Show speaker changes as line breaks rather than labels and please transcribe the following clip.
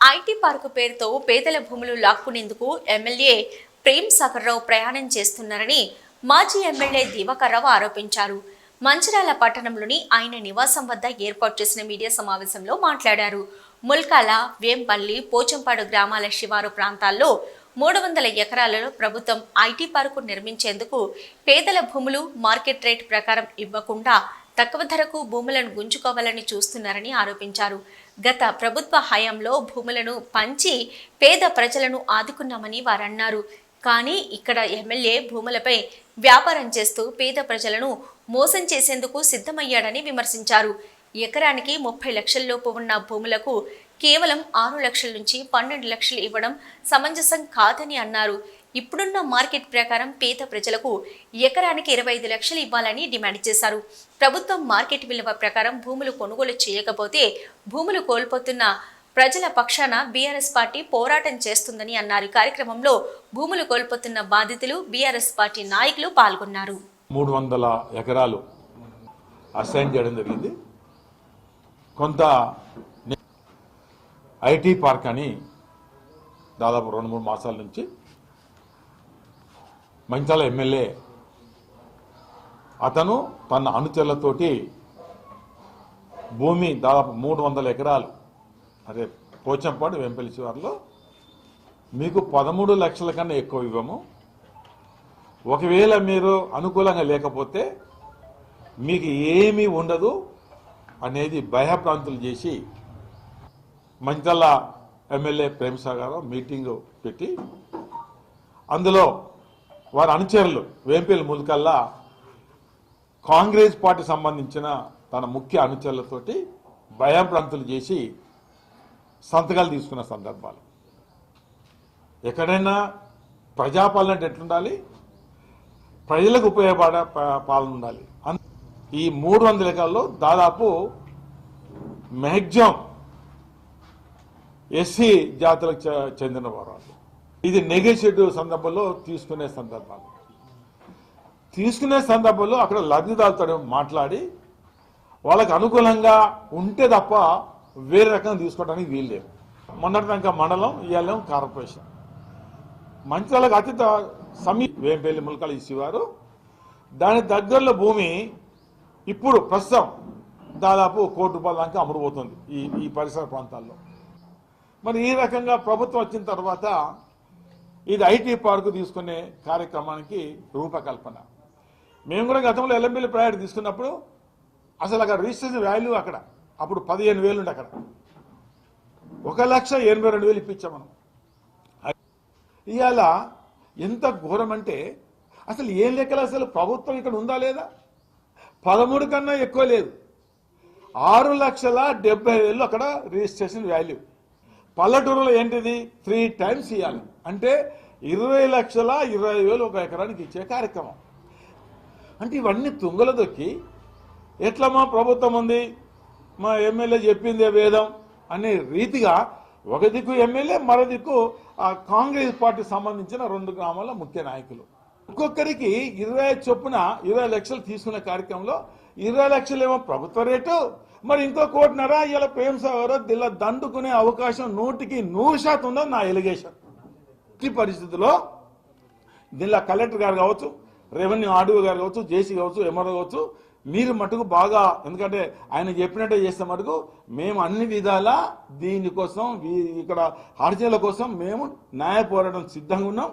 IT park పేరుతో పేదల భూములు లాక్కునేందుకు ఎమ్మెల్యే ప్రేమ్ సాగర్ రావు ప్రయాణం చేస్తున్నారని మాజీ ఎమ్మెల్యే దివాకర్ రావు ఆరోపించారు. మంచిరాల పట్టణంలోని ఆయన నివాసం వద్ద ఏర్పాటు చేసిన మీడియా సమావేశంలో మాట్లాడారు. ముల్కాల వేంపల్లి పోచంపాడు గ్రామాల శివారు ప్రాంతాల్లో మూడు వందల ఎకరాలలో ప్రభుత్వం ఐటీ పార్కు నిర్మించేందుకు పేదల భూములు మార్కెట్ రేట్ ప్రకారం ఇవ్వకుండా తక్కువ ధరకు భూములను గుంజుకోవాలని చూస్తున్నారని ఆరోపించారు. గత ప్రభుత్వ హయాంలో భూములను పంచి పేద ప్రజలను ఆదుకున్నామని వారన్నారు. కానీ ఇక్కడ ఎమ్మెల్యే భూములపై వ్యాపారం చేస్తూ పేద ప్రజలను మోసం చేసేందుకు సిద్ధమయ్యాడని విమర్శించారు. ఎకరానికి ముప్పై లక్షల్లోపు ఉన్న భూములకు కేవలం ఆరు లక్షల నుంచి పన్నెండు లక్షలు ఇవ్వడం సమంజసం కాదని అన్నారు. ఇప్పుడున్న మార్కెట్ ప్రకారం పేద ప్రజలకు ఎకరానికి ఇరవై ఐదు లక్షలు ఇవ్వాలని డిమాండ్ చేశారు. ప్రభుత్వం మార్కెట్ విలువ ప్రకారం భూములు కొనుగోలు చేయకపోతే భూములు కోల్పోతున్న ప్రజల పక్షాన బీఆర్ఎస్ పార్టీ పోరాటం చేస్తుందని అన్నారు. కార్యక్రమంలో భూములు కోల్పోతున్న బాధితులు బీఆర్ఎస్ పార్టీ నాయకులు పాల్గొన్నారు.
మూడు వందల ఎకరాలు అసైన్ చేయడం జరిగింది. కొంత ఐటీ పార్క్ అని దాదాపు రెండు మూడు మాసాల నుంచి మంచాల ఎమ్మెల్యే అతను తన అనుచరులతోటి భూమి దాదాపు మూడు వందల ఎకరాలు అదే పోచంపాడు వెంపల్లి శివార్లో మీకు పదమూడు లక్షల కన్నా ఎక్కువ ఇవ్వము. ఒకవేళ మీరు అనుకూలంగా లేకపోతే మీకు ఏమీ ఉండదు అనేది భయప్రాంతులు చేసి మంచల్ల ఎమ్మెల్యే ప్రేమసాగర్ మీటింగ్ పెట్టి అందులో వారి అనుచరులు వేంపేలు ములకల్లా కాంగ్రెస్ పార్టీ సంబంధించిన తన ముఖ్య అనుచరులతోటి భయప్రాంతులు చేసి సంతకాలు తీసుకున్న సందర్భాలు. ఎక్కడైనా ప్రజాపాలన అంటే ఎట్లుండాలి? ప్రజలకు ఉపయోగపడే ప- పాలన ఉండాలి. ఈ మూడు వందల ఎకరాల్లో దాదాపు మ్యాక్సిమం ఎస్సీ జాతులకు చె- చెందిన వారు ఇది నెగోషియేటివ్ సందర్భంలో తీసుకునే సందర్భాలు. తీసుకునే సందర్భంలో అక్కడ లబ్ధిదారుతో మాట్లాడి వాళ్ళకి అనుకూలంగా ఉంటే తప్ప వేరే రకంగా తీసుకోవడానికి వీల్లేదు మొన్నటిదాకా మండలం ఇవ్వలేం కార్పొరేషన్. మంచాలకు అతి సమీ వేంపల్లి ములకలు ఇచ్చేవారు దాని దగ్గరలో భూమి ఇప్పుడు ప్రస్తుతం దాదాపు కోటి రూపాయల దాకా అమ్ముడుపోతుంది ఈ ఈ పరిసర ప్రాంతాల్లో. మరి ఈ రకంగా ప్రభుత్వం వచ్చిన తర్వాత ఇది ఐటీ పార్క్ తీసుకునే కార్యక్రమానికి రూపకల్పన. మేము కూడా గతంలో ఎల్ఎంబిల్లి ప్రయారిటీ తీసుకున్నప్పుడు అసలు అక్కడ రిజిస్ట్రేషన్ వాల్యూ అక్కడ. అప్పుడు పదిహేను వేలు ఉండే అక్కడ. ఒక లక్ష ఎనభై రెండు వేలు ఇప్పించాం మనం. ఇవాళ ఎంత ఘోరం అంటే అసలు ఏం లెక్కలు అసలు ప్రభుత్వం ఇక్కడ ఉందా లేదా? పదమూడు కన్నా ఎక్కువ లేదు. ఆరు లక్షల డెబ్బై వేలు అక్కడ రిజిస్ట్రేషన్ వాల్యూ. పల్లెటూరులో ఏంటిది? త్రీ టైమ్స్ ఇవ్వాలి అంటే ఇరవై లక్షల ఇరవై వేలు ఒక ఎకరానికి ఇచ్చే కార్యక్రమం. అంటే ఇవన్నీ తుంగలు దొక్కి ఎట్లా మా ప్రభుత్వం ఉంది? మా ఎమ్మెల్యే చెప్పిందే వేదం అనే రీతిగా ఒక దిక్కు ఎమ్మెల్యే మరో దిక్కు ఆ కాంగ్రెస్ పార్టీ సంబంధించిన రెండు గ్రామాల ముఖ్య నాయకులు. ఒక్కొక్కరికి ఇరవై చొప్పున ఇరవై లక్షలు తీసుకునే కార్యక్రమంలో ఇరవై లక్షలు ఏమో ప్రభుత్వ రేటు మరి ఇంకో కోటిన్నర ఇలా ప్రేమ సాగర్ దీనిలో దండుకునే అవకాశం నూటికి నూరు శాతం ఉందని నా ఎలిగేషన్. ఈ పరిస్థితిలో దీనిలో కలెక్టర్ గారు కావచ్చు రెవెన్యూ ఆర్డీఓ గారు కావచ్చు జేసీ కావచ్చు ఎంఆర్ఓ కావచ్చు మీరు మటుకు బాగా ఎందుకంటే ఆయన చెప్పినట్టే చేస్తే మటుకు మేము అన్ని విధాలా దీనికోసం ఇక్కడ హర్జీల కోసం మేము న్యాయ పోరాటం సిద్ధంగా ఉన్నాం.